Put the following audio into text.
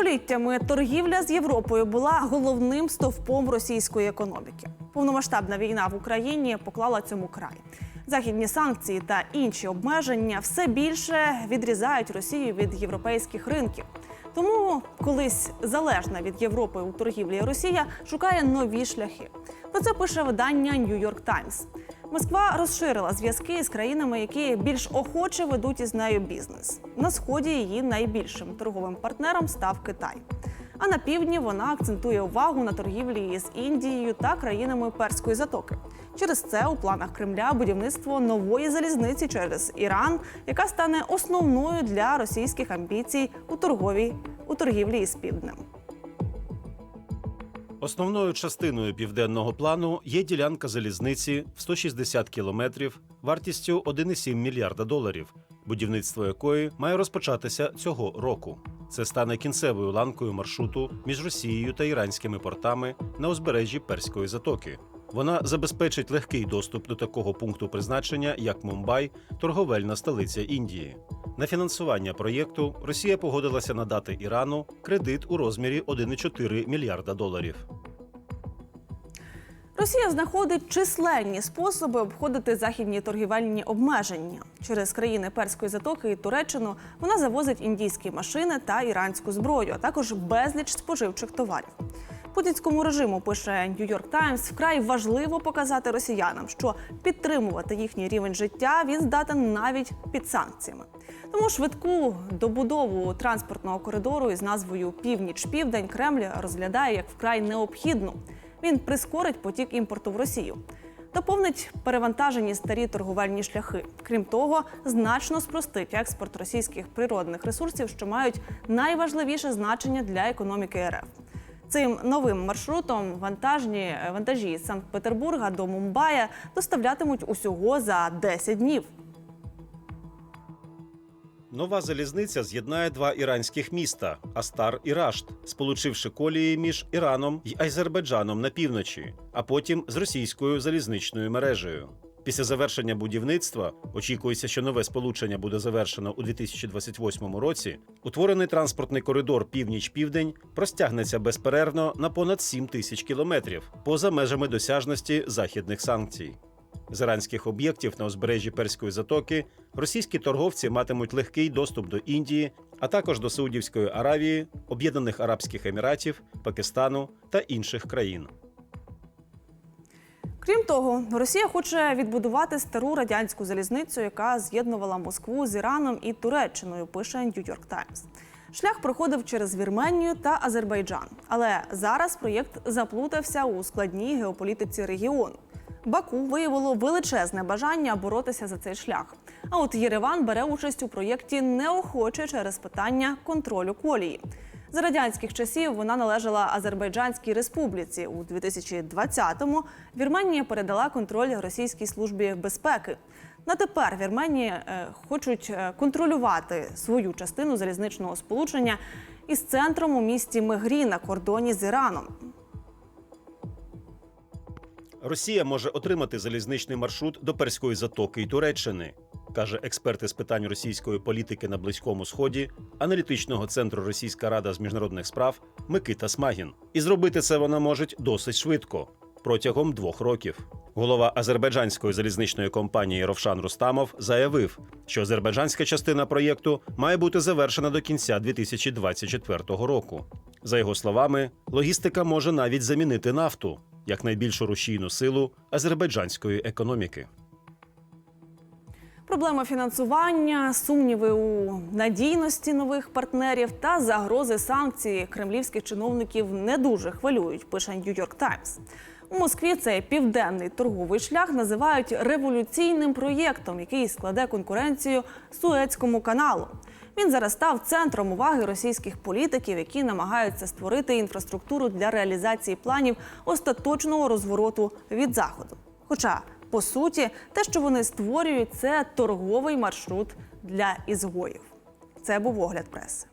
Століттями торгівля з Європою була головним стовпом російської економіки. Повномасштабна війна в Україні поклала цьому край. Західні санкції та інші обмеження все більше відрізають Росію від європейських ринків. Тому колись залежна від Європи у торгівлі Росія шукає нові шляхи. Про це пише видання New York Times. Москва розширила зв'язки з країнами, які більш охоче ведуть із нею бізнес. На сході її найбільшим торговим партнером став Китай. А на півдні вона акцентує увагу на торгівлі з Індією та країнами Перської затоки. Через це у планах Кремля будівництво нової залізниці через Іран, яка стане основною для російських амбіцій у торговій у торгівлі із півднем. Основною частиною південного плану є ділянка залізниці в 160 кілометрів вартістю 1,7 мільярда доларів, будівництво якої має розпочатися цього року. Це стане кінцевою ланкою маршруту між Росією та іранськими портами на узбережжі Перської затоки. Вона забезпечить легкий доступ до такого пункту призначення, як Мумбай, торговельна столиця Індії. На фінансування проєкту Росія погодилася надати Ірану кредит у розмірі 1,4 мільярда доларів. Росія знаходить численні способи обходити західні торгівельні обмеження. Через країни Перської затоки і Туреччину вона завозить індійські машини та іранську зброю, а також безліч споживчих товарів. Путінському режиму пише New York Times, вкрай важливо показати росіянам, що підтримувати їхній рівень життя він здатен навіть під санкціями. Тому швидку добудову транспортного коридору із назвою Північ-Південь Кремль розглядає як вкрай необхідну. Він прискорить потік імпорту в Росію. Доповнить перевантажені старі торговельні шляхи. Крім того, значно спростить експорт російських природних ресурсів, що мають найважливіше значення для економіки РФ. Цим новим маршрутом вантажні вантажі з Санкт-Петербурга до Мумбая доставлятимуть усього за 10 днів. Нова залізниця з'єднає два іранських міста Астар і Рашт, сполучивши колії між Іраном і Азербайджаном на півночі, а потім з російською залізничною мережею. Після завершення будівництва очікується, що нове сполучення буде завершено у 2028 році. Утворений транспортний коридор Північ-Південь простягнеться безперервно на понад 7 тисяч кілометрів поза межами досяжності західних санкцій. З іранських об'єктів на узбережжі Перської затоки російські торговці матимуть легкий доступ до Індії, а також до Саудівської Аравії, Об'єднаних Арабських Еміратів, Пакистану та інших країн. Крім того, Росія хоче відбудувати стару радянську залізницю, яка з'єднувала Москву з Іраном і Туреччиною. Пише York Times. Шлях проходив через Вірменію та Азербайджан, але зараз проєкт заплутався у складній геополітиці регіону. Баку виявило величезне бажання боротися за цей шлях. А от Єреван бере участь у проєкті неохоче через питання контролю колії. За радянських часів вона належала Азербайджанській республіці. У 2020-му Вірменія передала контроль російській службі безпеки. На тепер Вірменії е, хочуть е, контролювати свою частину залізничного сполучення із центром у місті Мегрі на кордоні з Іраном. Росія може отримати залізничний маршрут до Перської затоки й Туреччини, каже експерт із питань російської політики на Близькому Сході, аналітичного центру Російська Рада з міжнародних справ Микита Смагін. І зробити це вона може досить швидко протягом двох років. Голова азербайджанської залізничної компанії Ровшан Рустамов заявив, що азербайджанська частина проєкту має бути завершена до кінця 2024 року. За його словами, логістика може навіть замінити нафту як найбільшу рушійну силу азербайджанської економіки. Проблема фінансування, сумніви у надійності нових партнерів та загрози санкцій кремлівських чиновників не дуже хвилюють. Пише York Times. У Москві цей південний торговий шлях називають революційним проєктом, який складе конкуренцію Суецькому каналу. Він зараз став центром уваги російських політиків, які намагаються створити інфраструктуру для реалізації планів остаточного розвороту від заходу. Хоча по суті, те, що вони створюють, це торговий маршрут для ізгоїв. Це був огляд преси.